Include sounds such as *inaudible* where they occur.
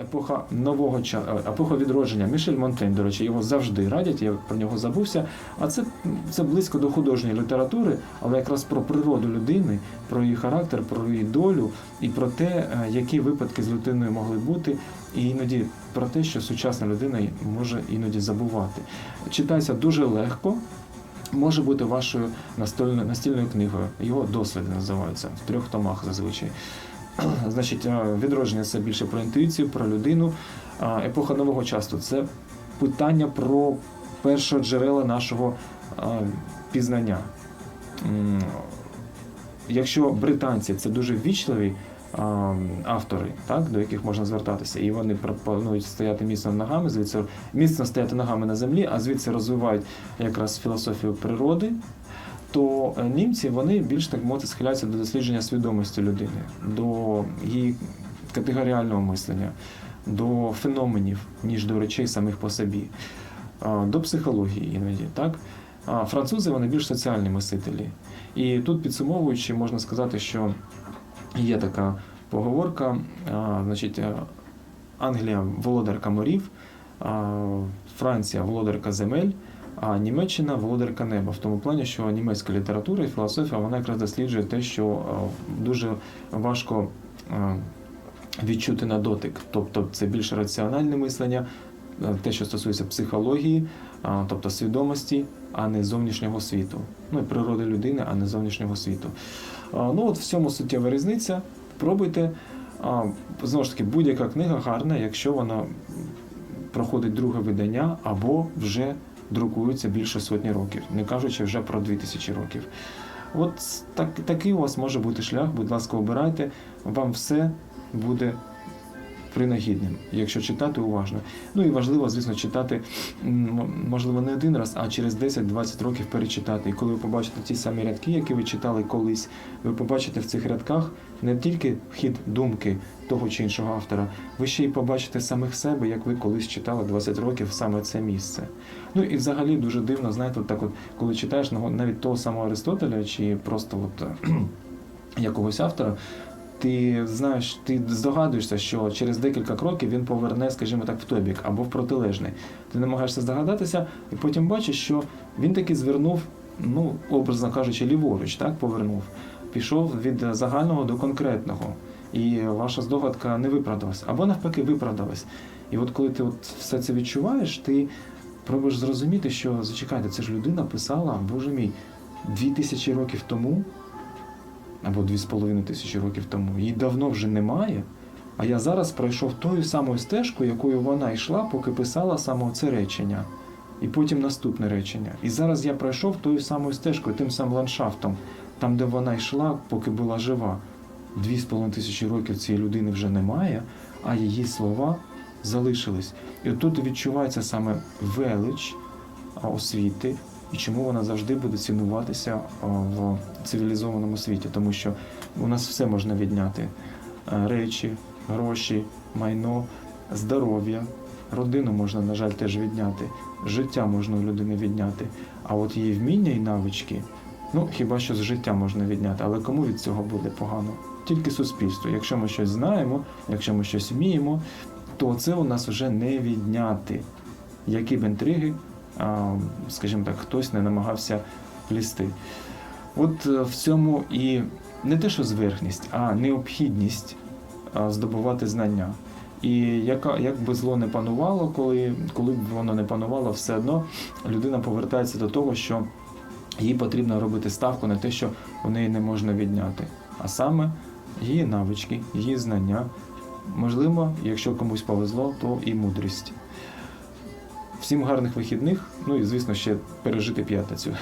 епоха нового часу, епоха відродження. Мішель Монтень, до речі, його завжди радять, я про нього забувся. А це, це близько до художньої літератури, але якраз про природу людини, про її характер, про її долю і про те, е, які випадки з людиною могли бути, і іноді про те, що сучасна людина може іноді забувати. Читається дуже легко. Може бути вашою настольною настільною книгою. Його досліди називаються в трьох томах зазвичай. *clears throat* Значить, е, відродження це більше про інтуїцію, про людину. Епоха нового часу це питання про першоджерела нашого пізнання. Якщо британці це дуже ввічливі автори, так, до яких можна звертатися, і вони пропонують стояти міцно ногами, звідси міцно стояти ногами на землі, а звідси розвивають якраз філософію природи, то е, німці вони більш так мовити схиляються до дослідження свідомості людини, до її категоріального мислення, до феноменів, ніж до речей самих по собі, до психології іноді. так. А французи вони більш соціальні мислителі. І тут підсумовуючи, можна сказати, що є така поговорка, значить, е, Англія володарка морів, Франція володарка земель, а Німеччина володарка неба. В тому плані, що німецька література і філософія вона якраз досліджує те, що дуже важко відчути на дотик. Тобто це більш раціональне мислення, е, те, що стосується психології, тобто свідомості, а не зовнішнього світу. Ну і природи людини, а не зовнішнього світу. Ну от в цьому суттєва різниця. Пробуйте. Знову ж таки, будь-яка книга гарна, якщо вона проходить друге видання або вже друкується більше сотні років, не кажучи вже про 2000 років. От так, такий у вас може бути шлях, будь ласка, обирайте, вам все буде принагідним, якщо читати уважно. Ну і важливо, звісно, читати можливо не один раз, а через 10-20 років перечитати. І коли ви побачите ті самі рядки, які ви читали колись, ви побачите в цих рядках не тільки хід думки того чи іншого автора, ви ще й побачите самих себе, як ви колись читали 20 років саме це місце. Ну і взагалі дуже дивно, знаєте, так от, коли читаєш ну, навіть того самого Аристотеля, чи просто от якогось автора, ти знаєш, ти здогадуєшся, що через декілька кроків він поверне, скажімо так, в той бік або в протилежний. Ти намагаєшся здогадатися, і потім бачиш, що він таки звернув, ну, образно кажучи, ліворуч, так, повернув. Пішов від загального до конкретного. І ваша здогадка не виправдалась, або навпаки виправдалась. І от коли ти от все це відчуваєш, ти пробуєш зрозуміти, що зачекайте, це ж людина писала, боже мій, дві тисячі років тому або дві з половиною тисячі років тому. Її давно вже немає. А я зараз пройшов тою самою стежкою, якою вона йшла, поки писала саме це речення, і потім наступне речення. І зараз я пройшов тою самою стежкою, тим самим ландшафтом, там, де вона йшла, поки була жива. Дві з половиною тисячі років цієї людини вже немає, а її слова залишились. І тут відчувається саме велич освіти, і чому вона завжди буде цінуватися в цивілізованому світі, тому що у нас все можна відняти: Е, речі, гроші, майно, здоров'я. Родину можна, на жаль, теж відняти, життя можна у людини відняти. А от її вміння і навички, ну хіба що з життя можна відняти, але кому від цього буде погано? Тільки суспільство. Якщо ми щось знаємо, якщо ми щось вміємо, то це у нас вже не відняти. Які б інтриги, скажімо так, хтось не намагався плісти. От е, в цьому і не те, що зверхність, а необхідність здобувати знання. І яка, як би зло не панувало, коли, коли б воно не панувало, все одно людина повертається до того, що їй потрібно робити ставку на те, що в неї не можна відняти. А саме її навички, її знання, можливо, якщо комусь повезло, то і мудрість. Всім гарних вихідних, ну і звісно, ще пережити п'ятницю.